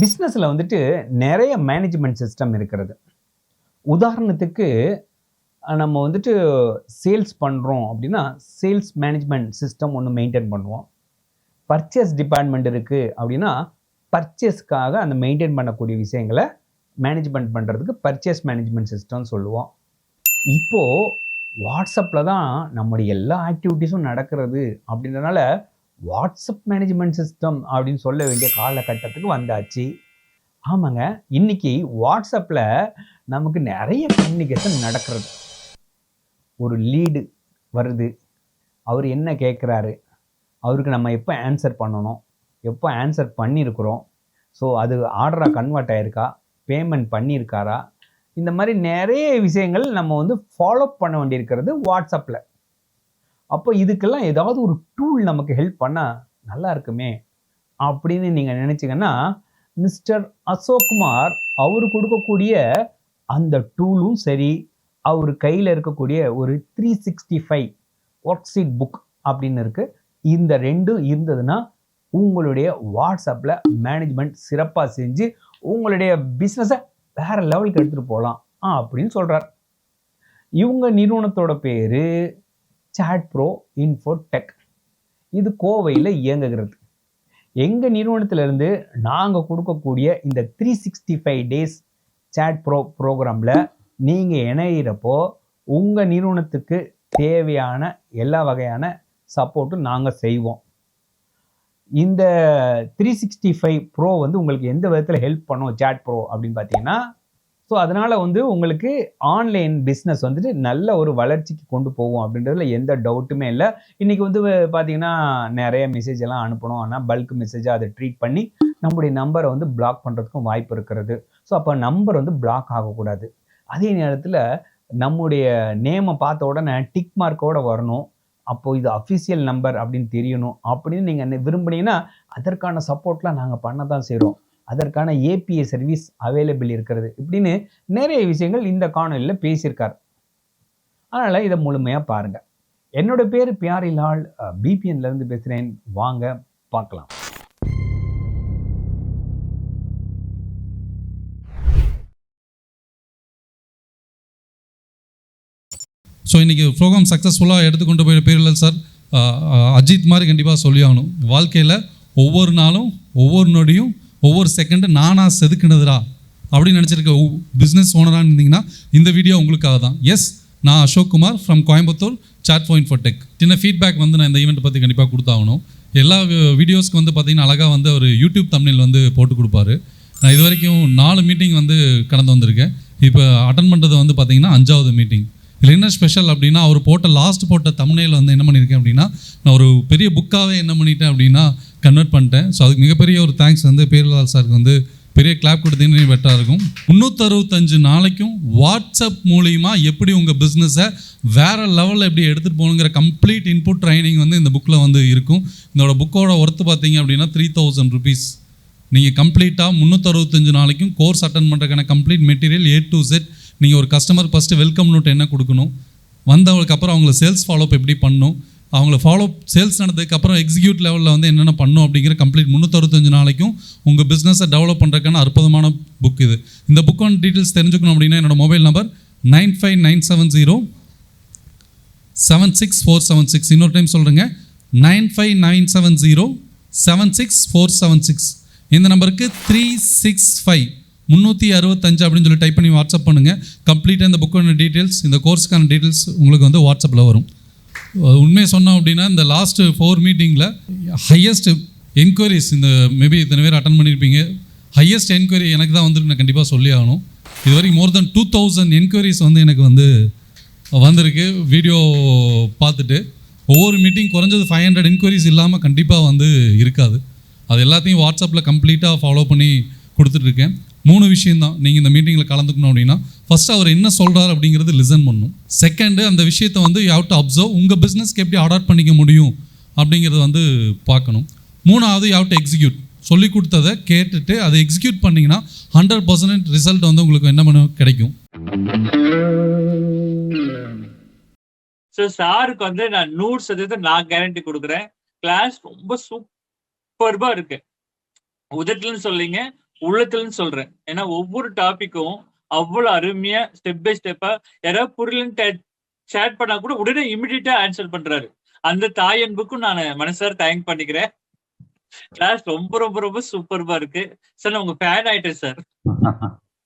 பிஸ்னஸில் வந்துட்டு நிறைய மேனேஜ்மெண்ட் சிஸ்டம் இருக்கிறது. உதாரணத்துக்கு நம்ம வந்துட்டு சேல்ஸ் பண்ணுறோம் அப்படின்னா சேல்ஸ் மேனேஜ்மெண்ட் சிஸ்டம் ஒன்று மெயின்டைன் பண்ணுவோம். பர்ச்சேஸ் டிபார்ட்மெண்ட் இருக்குது அப்படின்னா பர்ச்சேஸ்க்காக அந்த மெயின்டைன் பண்ணக்கூடிய விஷயங்களை மேனேஜ்மெண்ட் பண்ணுறதுக்கு பர்ச்சேஸ் மேனேஜ்மெண்ட் சிஸ்டம்னு சொல்லுவோம். இப்போது வாட்ஸ்அப்பில் தான் நம்முடைய எல்லா ஆக்டிவிட்டீஸும் நடக்கிறது அப்படின்றனால வாட்ஸ்அப் மேனேஜ்மெண்ட் சிஸ்டம் அப்படின்னு சொல்ல வேண்டிய காலகட்டத்துக்கு வந்தாச்சு. ஆமாங்க இன்னைக்கு வாட்ஸ்அப்பில் நமக்கு நிறைய கம்யூனிகேஷன் நடக்கிறது. ஒரு லீடு வருது அவர் என்ன கேட்குறாரு அவருக்கு நம்ம எப்போ ஆன்சர் பண்ணணும் எப்போ ஆன்சர் பண்ணியிருக்கிறோம் ஸோ அது ஆர்டராக கன்வெர்ட் ஆகிருக்கா பேமெண்ட் பண்ணியிருக்காரா இந்த மாதிரி நிறைய விஷயங்கள் நம்ம வந்து ஃபாலோ பண்ண வேண்டியிருக்கிறது வாட்ஸ்அப்பில் அப்போ இதுக்கெல்லாம் ஏதாவது ஒரு டூல் நமக்கு ஹெல்ப் பண்ணால் நல்லா இருக்குமே அப்படின்னு நீங்கள் நினச்சிங்கன்னா மிஸ்டர் அசோக்குமார் அவர் கொடுக்கக்கூடிய அந்த டூலும் சரி அவர் கையில் இருக்கக்கூடிய ஒரு three sixty five work sheet book அப்படின்னு இருக்குது இந்த ரெண்டும் இருந்ததுன்னா உங்களுடைய வாட்ஸ்அப்பில் மேனேஜ்மெண்ட் சிறப்பாக செஞ்சு உங்களுடைய பிஸ்னஸை வேறு லெவலுக்கு எடுத்துகிட்டு போகலாம் அப்படின்னு சொல்கிறார் இவங்க நிறுவனத்தோட பேர் சாட் ப்ரோ இன்ஃபோடெக் இது கோவையில் இயங்குகிறது. எங்கள் நிறுவனத்திலிருந்து நாங்கள் கொடுக்கக்கூடிய இந்த three sixty five days chat pro ப்ரோக்ராமில் நீங்கள் இணையிறப்போ உங்கள் நிறுவனத்துக்கு தேவையான எல்லா வகையான சப்போர்ட்டும் நாங்கள் செய்வோம். இந்த த்ரீ சிக்ஸ்டி ஃபைவ் ப்ரோ வந்து உங்களுக்கு எந்த விதத்தில் ஹெல்ப் பண்ணும் சாட் ப்ரோ அப்படின்னு பார்த்தீங்கன்னா ஸோ அதனால் வந்து உங்களுக்கு ஆன்லைன் பிஸ்னஸ் வந்துட்டு நல்ல ஒரு வளர்ச்சிக்கு கொண்டு போகும் அப்படின்றதுல எந்த டவுட்டுமே இல்லை. இன்றைக்கி வந்து பார்த்தீங்கன்னா நிறைய மெசேஜ் எல்லாம் அனுப்பணும். ஆனால் பல்க் மெசேஜாக அதை ட்ரீட் பண்ணி நம்முடைய நம்பரை வந்து பிளாக் பண்ணுறதுக்கும் வாய்ப்பு இருக்கிறது. ஸோ அப்போ நம்பர் வந்து பிளாக் ஆகக்கூடாது. அதே நேரத்தில் நம்முடைய நேமை பார்த்த உடனே டிக் மார்க்கோட வரணும். அப்போது இது அஃபிஷியல் நம்பர் அப்படின்னு தெரியணும். அப்படின்னு நீங்கள் விரும்புனீங்கன்னா அதற்கான சப்போர்ட்லாம் நாங்கள் பண்ண தான் செய்கிறோம் அதற்கான ஏபிஏ சர்வீஸ் அவைலபிள் இருக்கிறது இப்படின்னு நிறைய விஷயங்கள் இந்த காணொலியில் பேசியிருக்கார். அதனால் இதை முழுமையாக பாருங்கள் என்னோட பேர் பியாரி லால். பிபிஎன்லேருந்து பேசுகிறேன் வாங்க பார்க்கலாம். ஸோ இன்றைக்கி ப்ரோக்ராம் சக்ஸஸ்ஃபுல்லாக எடுத்துக்கொண்டு போய் பேரில் சார். அஜித் மாதிரி கண்டிப்பாக சொல்லி ஆகணும் வாழ்க்கையில் ஒவ்வொரு நாளும் ஒவ்வொரு நொடியும் ஒவ்வொரு செகண்டு நானாக செதுக்கினதுரா அப்படின்னு நினச்சிருக்க பிஸ்னஸ் ஓனராக இருந்தீங்கன்னா இந்த வீடியோ உங்களுக்காக தான். எஸ் நான் Ashok Kumar from Coimbatore chat point for tech சின்ன ஃபீட்பேக் வந்து நான் இந்த ஈவெண்ட்டை பற்றி கண்டிப்பாக கொடுத்தாகணும். எல்லா வீடியோஸ்க்கு வந்து பார்த்தீங்கன்னா அழகாக வந்து ஒரு யூடியூப் தமிழில் வந்து போட்டு கொடுப்பாரு. நான் இது வரைக்கும் நாலு மீட்டிங் வந்து கடந்து வந்திருக்கேன். இப்போ அட்டன் பண்ணுறது வந்து பார்த்தீங்கன்னா அஞ்சாவது மீட்டிங் இதில் என்ன ஸ்பெஷல் அப்படின்னா அவர் போட்ட லாஸ்ட் போட்ட தமிழில் வந்து என்ன பண்ணியிருக்கேன் அப்படின்னா நான் ஒரு பெரிய புக்காகவே என்ன பண்ணிட்டேன் அப்படின்னா கன்வெர்ட் பண்ணிட்டேன். ஸோ அதுக்கு மிகப்பெரிய ஒரு தேங்க்ஸ் வந்து பேரலால் சாருக்கு வந்து பெரிய கிளாப் கொடுத்தீங்கன்னு பெட்டராக இருக்கும். முந்நூற்றறுபத்தஞ்சு நாளைக்கும் வாட்ஸ்அப் மூலிமா எப்படி உங்கள் பிஸ்னஸை வேறு லெவலில் எப்படி எடுத்துகிட்டு போகணுங்கிற கம்ப்ளீட் இன்புட் ட்ரைனிங் வந்து இந்த புக்கில் வந்து இருக்கும். இதோட புக்கோட ஒர்த்து பார்த்தீங்க அப்படின்னா த்ரீ தௌசண்ட் ருபீஸ் நீங்கள் கம்ப்ளீட்டாக முந்நூற்றறுபத்தஞ்சு நாளைக்கும் கோர்ஸ் அட்டன் பண்ணுறதுக்கான complete material A to Z நீங்கள் ஒரு கஸ்டமர் ஃபஸ்ட்டு வெல்கம் நோட் என்ன கொடுக்கணும்? வந்தவங்களுக்கு அப்புறம் அவங்கள சேல்ஸ் ஃபாலோஅப் எப்படி பண்ணணும் அவங்கள ஃபாலோ சேல்ஸ் நடந்ததுக்கப்புறம் எக்ஸிக்யூட் லெவலில் வந்து என்னென்ன பண்ணும் அப்படிங்கிற கம்ப்ளீட் முந்நூற்றறுபத்தஞ்சு நாளைக்கும் உங்கள் பிஸ்னஸை டெவலப் பண்ணுறதுக்கான அற்புதமான புக் இது. இந்த புக்கான டீட்டெயில்ஸ் தெரிஞ்சுக்கணும் அப்படின்னா என்னோட mobile number nine five nine seven zero seven six four seven six இன்னொரு டைம் சொல்கிறேங்க nine five nine seven zero seven six four seven six இந்த நம்பருக்கு த்ரீ சிக்ஸ் ஃபைவ் முந்நூற்றி அறுபத்தஞ்சு அப்படின்னு சொல்லி டைப் பண்ணி வாட்ஸ்அப் பண்ணுங்கள் கம்ப்ளீட்டாக இந்த புக்கோட டீட்டெயில்ஸ் இந்த கோர்ஸ்க்கான டீட்டெயில்ஸ் உங்களுக்கு வந்து வாட்ஸ்அப்பில் வரும். உண்மையை சொன்னோம் அப்படின்னா இந்த லாஸ்ட் ஃபோர் மீட்டிங்கில் ஹையஸ்ட் என்கொயரிஸ் இந்த மேபி இத்தனை பேர் அட்டன் பண்ணியிருப்பீங்க ஹையஸ்ட் என்கொயரி எனக்கு தான் வந்துருக்கு நான் கண்டிப்பாக சொல்லி ஆகணும். இது வரைக்கும் more than two thousand enquiries வந்து எனக்கு வந்து வந்திருக்கு. வீடியோ பார்த்துட்டு ஒவ்வொரு மீட்டிங் குறைஞ்சது ஃபைவ் ஹண்ட்ரட் என்கொயரிஸ் இல்லாமல் கண்டிப்பாக வந்து இருக்காது. அது எல்லாத்தையும் வாட்ஸ்அப்பில் கம்ப்ளீட்டாக ஃபாலோ பண்ணி கொடுத்துட்ருக்கேன் மூணு விஷயம்தான். நீங்கள் இந்த மீட்டிங்கில் கலந்துக்கணும் அப்படின்னா ஃபர்ஸ்ட் அவர் என்ன சொல்கிறார் அப்படிங்கிறது லிசன் பண்ணும். செகண்டு அந்த விஷயத்தை வந்து யூ ஹவ் டு அப்சர்வ் உங்கள் பிஸ்னஸ்க்கு எப்படி அடாப்ட் பண்ணிக்க முடியும் அப்படிங்கிறத வந்து பார்க்கணும். மூணாவது யூ ஹவ் டு எக்ஸிக்யூட் சொல்லி கொடுத்ததை கேட்டுட்டு அதை எக்ஸிக்யூட் பண்ணிங்கன்னா ஹண்ட்ரட் பர்சன்ட் ரிசல்ட் வந்து உங்களுக்கு என்ன பண்ண? கிடைக்கும். ஸோ சாருக்கு வந்து நான் நூறு சதவீதம் நான் கேரண்டி கொடுக்குறேன். கிளாஸ் ரொம்ப சூப்பர்பா இருக்கு. உதட்டுலன்னு சொல்லிங்க உள்ளத்துலன்னு சொல்றேன். ஏன்னா ஒவ்வொரு டாபிக்கும் அவ்வளவு அருமையா ஸ்டெப் பை ஸ்டெப்பா யாராவது புரியலன்னு சேட் பண்ணா கூட உடனே இமிடியட்டா ஆன்சர் பண்றாரு. அந்த தாய் அன்புக்கும் நான் மனசார தேங்க் பண்ணிக்கிறேன். கிளாஸ் ரொம்ப ரொம்ப ரொம்ப சூப்பர்பா இருக்கு. சார் நான் உங்க ஃபேன் ஆயிட்டேன் சார்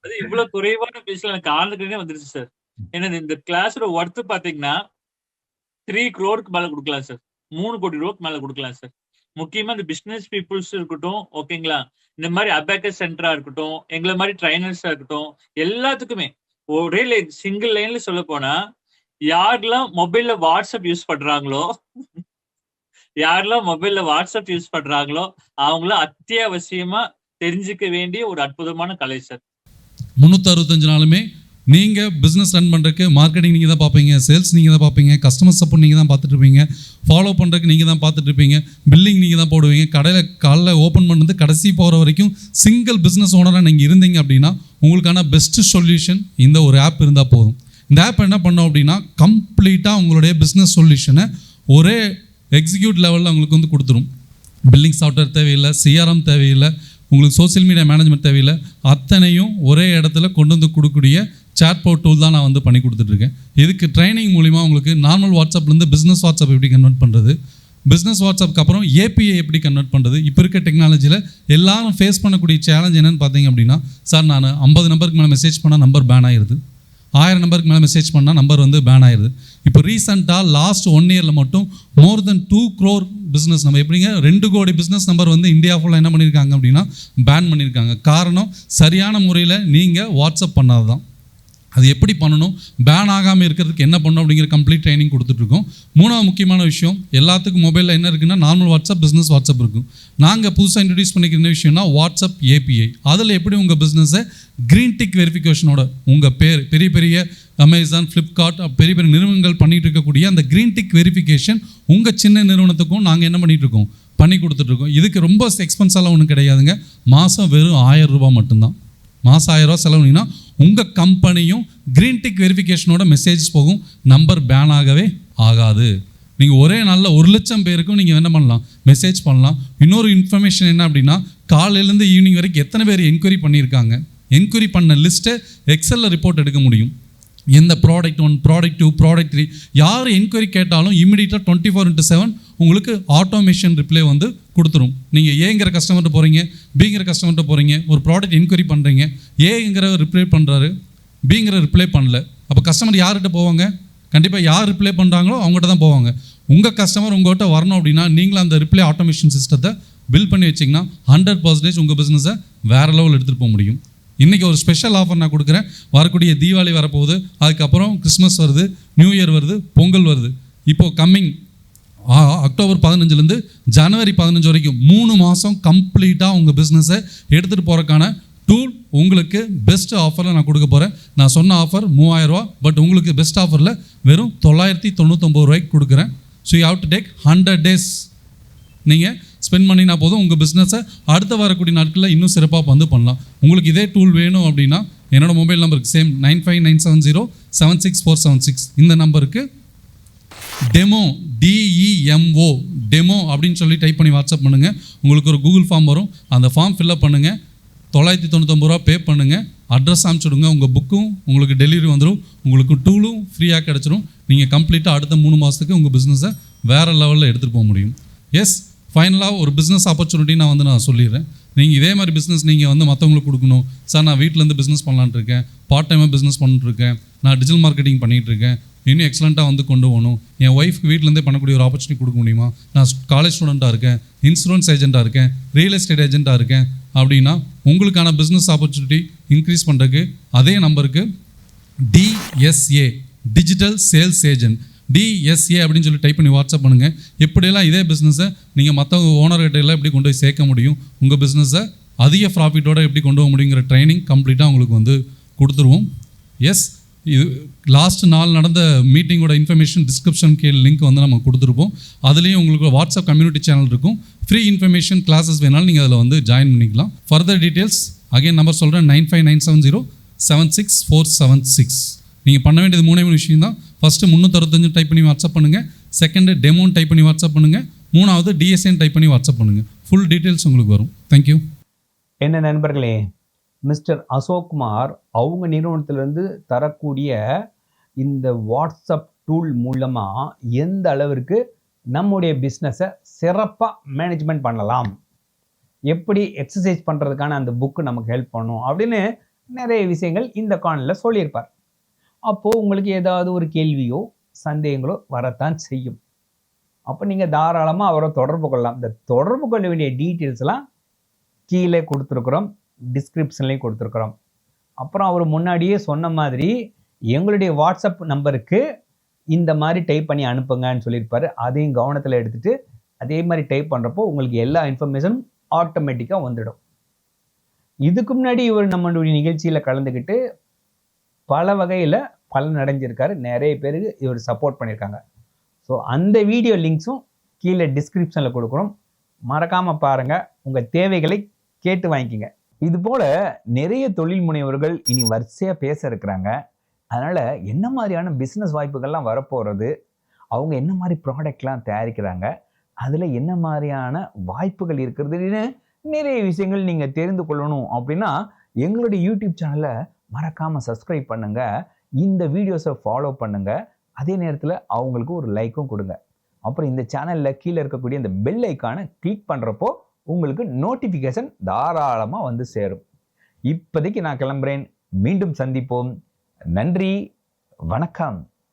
அது இவ்வளவு குறைவான பேசல எனக்கு ஆளுக்குனே வந்துருச்சு சார் ஏன்னா இந்த கிளாஸோட ஒர்த்து பாத்தீங்கன்னா த்ரீ க்ரோருக்கு மேல கொடுக்கலாம் சார் மூணு கோடி ரூபாய்க்கு மேல கொடுக்கலாம் சார் முக்கியமா இந்த பிசினஸ் பீப்புள்ஸ் இருக்கட்டும் ஓகேங்களா இந்த மாதிரி அபேக்கஸ் சென்டரா இருக்கட்டும் எங்களை மாதிரி ட்ரைனர்ஸா இருக்கட்டும் எல்லாத்துக்குமே. ஒரே லைன் சிங்கிள் லைன்ல சொல்ல போனா யாரெல்லாம் மொபைல்ல வாட்ஸ்அப் யூஸ் பண்றாங்களோ யாரெல்லாம் மொபைல்ல வாட்ஸ்அப் யூஸ் பண்றாங்களோ அவங்கள அத்தியாவசியமா தெரிஞ்சுக்க வேண்டிய ஒரு அற்புதமான கலை சார் முன்னூத்தி அறுபத்தஞ்சு நாளுமே நீங்கள் பிஸ்னஸ் ரன் பண்ணுறதுக்கு மார்க்கெட்டிங் நீங்கள் தான் பார்ப்பீங்க சேல்ஸ் நீங்கள் தான் பார்ப்பீங்க கஸ்டமர் சப்போர்ட் நீங்கள் தான் பார்த்துட்ருப்பீங்க ஃபாலோ பண்ணுறதுக்கு நீங்கள் தான் பார்த்துட்ருப்பீங்க பில்லிங் நீங்கள் தான் போடுவீங்க கடையில் காலைல ஓப்பன் பண்ணுறது கடைசி போகிற வரைக்கும் சிங்கிள் பிஸ்னஸ் ஓனராக நீங்கள் இருந்தீங்க அப்படின்னா உங்களுக்கான பெஸ்ட்டு சொல்யூஷன் இந்த ஒரு ஆப் இருந்தால் போதும். இந்த ஆப் என்ன பண்ணோம் அப்படின்னா கம்ப்ளீட்டாக உங்களுடைய பிஸ்னஸ் சொல்யூஷனை ஒரே எக்ஸிக்யூட் லெவலில் உங்களுக்கு வந்து கொடுத்துரும். பில்லிங் சாஃப்ட்வேர் தேவையில்லை சிஆர்எம் தேவையில்லை உங்களுக்கு சோஷியல் மீடியா மேனேஜ்மெண்ட் தேவையில்லை அத்தனையும் ஒரே இடத்துல கொண்டு வந்து கொடுக்கக்கூடிய சாட்போர்ட் டூல் தான் நான் வந்து பண்ணி கொடுத்துட்ருக்கேன் இதுக்கு ட்ரைனிங் மூலிமா உங்களுக்கு நார்மல் வாட்ஸ்அப்லேருந்து பிஸ்னஸ் வாட்ஸ்அப் எப்படி கன்வெர்ட் பண்ணுறது பிஸ்னஸ் வாட்ஸ்அப்புக்கு அப்புறம் ஏபிஐ எப்படி கன்வெர்ட் பண்ணுறது இப்போ இருக்க டெக்னாலஜியில் எல்லாரும் ஃபேஸ் பண்ணக்கூடிய சேலஞ்ச் என்னென்னு பார்த்தீங்க அப்படின்னா சார் நான் ஐம்பது நம்பருக்கு மேலே மெசேஜ் பண்ணால் நம்பர் பேன் ஆயிடுது ஆயிரம் நம்பருக்கு மேலே மெசேஜ் பண்ணால் நம்பர் வந்து பேன் ஆயிடுது இப்போ ரீசெண்டாக லாஸ்ட் ஒன் இயரில் மட்டும் more than two crore business நம்ம எப்படிங்க? ரெண்டு கோடி பிஸ்னஸ் நம்பர் வந்து இந்தியா ஃபுல்லாக என்ன பண்ணியிருக்காங்க அப்படின்னா பேன் பண்ணியிருக்காங்க காரணம் சரியான முறையில் நீங்கள் வாட்ஸ்அப் பண்ணாது தான் அது எப்படி பண்ணணும்? பேன் ஆகாமல் இருக்கிறதுக்கு என்ன பண்ணணும் அப்படிங்கிற கம்ப்ளீட் ட்ரைனிங் கொடுத்துட்ருக்கோம். மூணாவது முக்கியமான விஷயம் எல்லாத்துக்கும் மொபைலில் என்ன இருக்குன்னா நார்மல் வாட்ஸ்அப் பிஸ்னஸ் வாட்ஸ்அப் இருக்கும். நாங்கள் புதுசாக இன்ட்ரடியூஸ் பண்ணிக்கிற விஷயம்னா வாட்ஸ்அப் ஏபிஐ அதில் எப்படி உங்கள் பிஸ்னஸை க்ரீன் டிக் வெரிஃபிகேஷனோட உங்கள் பேர் பெரிய பெரிய அமேசான் ஃப்ளிப்கார்ட் பெரிய பெரிய நிறுவனங்கள் பண்ணிகிட்டு இருக்கக்கூடிய அந்த க்ரீன் டிக் வெரிஃபிகேஷன் உங்கள் சின்ன நிறுவனத்துக்கும் நாங்கள் என்ன பண்ணிகிட்ருக்கோம் இருக்கோம் பண்ணி கொடுத்துட்ருக்கோம். இதுக்கு ரொம்ப எக்ஸ்பென்ஸெல்லாம் ஒன்றும் கிடையாதுங்க. மாதம் வெறும் ஆயிரம் ரூபா மட்டும்தான். மாதம் ஆயிரம் ரூபா செலவுனீங்கன்னா உங்கள் கம்பெனியும் க்ரீன் டிக் வெரிஃபிகேஷனோட மெசேஜ் போகும். நம்பர் பேன் ஆகவே ஆகாது. நீங்கள் ஒரே நாளில் ஒரு லட்சம் பேருக்கும் நீங்கள் என்ன பண்ணலாம்? மெசேஜ் பண்ணலாம். இன்னொரு இன்ஃபர்மேஷன் என்ன அப்படின்னா காலையிலேருந்து ஈவினிங் வரைக்கும் எத்தனை பேர் என்கொயரி பண்ணியிருக்காங்க? என்கொயரி பண்ண லிஸ்ட்டை எக்ஸலில் ரிப்போர்ட் எடுக்க முடியும். எந்த product one product two product three யார் என்கொயரி கேட்டாலும் இமீடியட்டாக டுவெண்ட்டி ஃபோர் இன்ட்டு செவன் உங்களுக்கு ஆட்டோமேஷன் ரிப்ளை வந்து கொடுத்துரும். நீங்கள் ஏங்கிற கஸ்டமர்கிட்ட போகிறீங்க பிங்கிற கஸ்டமர்கிட்ட போகிறீங்க ஒரு ப்ராடக்ட் என்கொயரி பண்ணுறீங்க ஏங்கிற ரிப்ளை பண்ணுறாரு பிங்கிற ரிப்ளை பண்ணல. அப்போ கஸ்டமர் யார்கிட்ட போவாங்க? கண்டிப்பாக யார் ரிப்ளை பண்ணுறாங்களோ அவங்ககிட்ட தான் போவாங்க. உங்கள் கஸ்டமர் உங்கள்கிட்ட வரணும் அப்படின்னா நீங்களும் அந்த ரிப்ளை ஆட்டோமேஷன் சிஸ்டத்தை பில் பண்ணி வச்சிங்கன்னா ஹண்ட்ரட் பர்சன்டேஜ் உங்கள் பிஸ்னஸை வேறு லெவல் எடுத்துகிட்டு போக முடியும். இன்றைக்கி ஒரு ஸ்பெஷல் ஆஃபர் நான் கொடுக்குறேன். வரக்கூடிய தீபாவளி வரப்போகுது. அதுக்கப்புறம் கிறிஸ்மஸ் வருது நியூ இயர் வருது பொங்கல் வருது. இப்போது கம்மிங் அக்டோபர் பதினஞ்சுலேருந்து ஜனவரி பதினஞ்சு வரைக்கும் மூணு மாதம் கம்ப்ளீட்டாக உங்கள் பிஸ்னஸை எடுத்துகிட்டு போகிறக்கான டூல் உங்களுக்கு பெஸ்ட் ஆஃபரில் நான் கொடுக்க போகிறேன் நான் சொன்ன ஆஃபர் மூவாயிரரூவா பட் உங்களுக்கு பெஸ்ட் ஆஃபரில் வெறும் தொள்ளாயிரத்தி தொண்ணூத்தொம்பது ரூபாய்க்கு கொடுக்குறேன். So you have to take hundred days நீங்கள் ஸ்பெண்ட் பண்ணினா போதும். உங்கள் பிஸ்னஸை அடுத்த வரக்கூடிய நாட்களில் இன்னும் சிறப்பாக வந்து பண்ணலாம். உங்களுக்கு இதே டூல் வேணும் அப்படின்னா என்னோட மொபைல் நம்பருக்கு same nine five nine seven zero seven six four seven six இந்த நம்பருக்கு டெமோ டிஇஎம்ஓ டெமோ அப்படின்னு சொல்லி டைப் பண்ணி வாட்ஸ்அப் பண்ணுங்கள் உங்களுக்கு ஒரு கூகுள் ஃபார்ம் வரும். அந்த ஃபார்ம் ஃபில்அப் பண்ணுங்கள் தொள்ளாயிரத்தி தொண்ணூத்தொம்பது ரூபா பே பண்ணுங்கள் அட்ரஸ் அனுப்பிச்சுடுங்க உங்கள் புக்கும் உங்களுக்கு டெலிவரி வந்துடும் உங்களுக்கு டூலும் ஃப்ரீயாக கிடச்சிரும். நீங்கள் கம்ப்ளீட்டாக அடுத்த மூணு மாதத்துக்கு உங்கள் பிஸ்னஸை வேறு லெவலில் எடுத்துகிட்டு போக முடியும். எஸ் ஃபைனலாக ஒரு பிஸ்னஸ் ஆப்பர்ச்சுனிட்டி நான் வந்து நான் சொல்லிடுறேன். நீங்கள் இதே மாதிரி பிஸ்னஸ் நீங்கள் வந்து மற்றவங்களுக்கு கொடுக்கணும். சார் நான் வீட்டிலேருந்து பிஸ்னஸ் பண்ணலான்ட்டு இருக்கேன். பார்ட் டைமாக பிஸ்னஸ் பண்ணிட்டுருக்கேன் நான் டிஜிட்டல் மார்க்கெட்டிங் பண்ணிகிட்டு இருக்கேன். இன்னும் எக்ஸலண்ட்டாக வந்து கொண்டு போகணும். என் ஒய்ஃப்க்கு வீட்டிலேருந்தே பண்ணக்கூடிய ஒரு ஆப்பர்ச்சுனிட்டி கொடுக்க முடியுமா? நான் காலேஜ் ஸ்டூடெண்ட்டாக இருக்கேன். இன்சூரன்ஸ் ஏஜென்ட்டாக இருக்கேன். ரியல் எஸ்டேட் ஏஜென்ட்டாக இருக்கேன். அப்படின்னா உங்களுக்கான பிஸ்னஸ் ஆப்பர்ச்சுனிட்டி இன்க்ரீஸ் பண்ணுறதுக்கு அதே நம்பருக்கு DSA digital sales agent DSA அப்படின்னு சொல்லி டைப் பண்ணி வாட்ஸ்அப் பண்ணுங்கள் எப்படியெல்லாம் இதே பிஸ்னஸை நீங்கள் மற்றவங்க ஓனர்கிட்ட எல்லாம் எப்படி கொண்டு போய் சேர்க்க முடியும் உங்கள் பிஸ்னஸை அதிக ப்ராஃபிட்டோடு எப்படி கொண்டு போக முடியுங்கிற ட்ரைனிங் கம்ப்ளீட்டாக உங்களுக்கு வந்து கொடுத்துருவோம். எஸ் இது லாஸ்ட் நாள் நடந்த மீட்டிங்கோட இன்ஃபர்மேஷன் டிஸ்கிரிப்ஷன் கீழ் லிங்க் வந்து நம்ம கொடுத்துருப்போம். அதுலேயும் உங்களுக்கு வாட்ஸ்அப் கம்யூனிட்டி சேனல் இருக்கும். ஃப்ரீ இன்ஃபர்மேஷன் கிளாஸஸ் வேணாலும் நீங்கள் அதில் வந்து ஜாயின் பண்ணிக்கலாம். ஃபர்தர் டீட்டெயில்ஸ் அகைன் நம்பர் சொல்கிறேன் nine five nine seven zero seven six four seven six நீங்கள் பண்ண வேண்டியது மூணே மூணு விஷயம் தான் ஃபஸ்ட்டு முந்நூற்றறுபத்தஞ்சு டைப் பண்ணி வாட்ஸ்அப் பண்ணுங்கள் செகண்டு டெமோன் டைப் பண்ணி வாட்ஸ்அப் பண்ணுங்கள் மூணாவது டிஎஸ்என் டைப் பண்ணி வாட்ஸ்அப் பண்ணுங்கள் ஃபுல் டீட்டெயில்ஸ் உங்களுக்கு வரும். தேங்க்யூ என்ன நண்பர்களே மிஸ்டர் அசோக்குமார் அவங்க நிறுவனத்திலேருந்து தரக்கூடிய இந்த வாட்ஸ்அப் டூல் மூலமாக எந்த அளவிற்கு நம்முடைய பிஸ்னஸை சிறப்பாக மேனேஜ்மெண்ட் பண்ணலாம்? எப்படி எக்ஸசைஸ் பண்ணுறதுக்கான அந்த புக்கு நமக்கு ஹெல்ப் பண்ணும்? அப்படின்னு நிறைய விஷயங்கள் இந்த காணலில் சொல்லியிருப்பார். அப்போது உங்களுக்கு ஏதாவது ஒரு கேள்வியோ சந்தேகங்களோ வரத்தான் செய்யும். அப்போ நீங்கள் தாராளமாக அவரை தொடர்பு கொள்ளலாம். இந்த தொடர்பு கொள்ள வேண்டிய டீட்டெயில்ஸ்லாம் கீழே கொடுத்துருக்குறோம். டிஸ்கிரிப்ஷன்லேயும் கொடுத்துருக்குறோம். அப்புறம் அவர் முன்னாடியே சொன்ன மாதிரி எங்களுடைய வாட்ஸ்அப் நம்பருக்கு இந்த மாதிரி டைப் பண்ணி அனுப்புங்கன்னு சொல்லியிருப்பார். அதையும் கவனத்தில் எடுத்துகிட்டு அதே மாதிரி டைப் பண்ணுறப்போ உங்களுக்கு எல்லா இன்ஃபர்மேஷனும் ஆட்டோமேட்டிக்காக வந்துடும். இதுக்கு முன்னாடி இவர் நம்மளுடைய நிகழ்ச்சியில் கலந்துக்கிட்டு பல வகையில் பலன் அடைஞ்சிருக்காரு நிறைய பேருக்கு இவர் சப்போர்ட் பண்ணியிருக்காங்க ஸோ அந்த வீடியோ லிங்க்ஸும் கீழே டிஸ்கிரிப்ஷனில் கொடுக்குறோம் மறக்காமல் பாருங்கள் உங்கள் தேவைகளை கேட்டு வாங்கிக்கிங்க. இது போல் நிறைய தொழில் முனைவர்கள் இனி வரிசையாக பேச இருக்கிறாங்க. அதனால் என்ன மாதிரியான பிஸ்னஸ் வாய்ப்புகள்லாம் வரப்போகிறது அவங்க என்ன மாதிரி ப்ராடக்ட்லாம் தயாரிக்கிறாங்க? அதில் என்ன மாதிரியான வாய்ப்புகள் இருக்கிறதுன்னு நிறைய விஷயங்கள் நீங்கள் தெரிந்து கொள்ளணும். அப்படின்னா எங்களுடைய யூடியூப் சேனலை மறக்காமல் சப்ஸ்கிரைப் பண்ணுங்கள் இந்த வீடியோஸை ஃபாலோ பண்ணுங்கள் அதே நேரத்தில் அவங்களுக்கு ஒரு லைக்கும் கொடுங்க. அப்புறம் இந்த சேனலில் கீழே இருக்கக்கூடிய இந்த பெல் ஐக்கானை கிளிக் பண்ணுறப்போ உங்களுக்கு நோட்டிஃபிகேஷன் தாராளமாக வந்து சேரும். இப்போதைக்கு நான் கிளம்புறேன். மீண்டும் சந்திப்போம். நன்றி. வணக்கம்.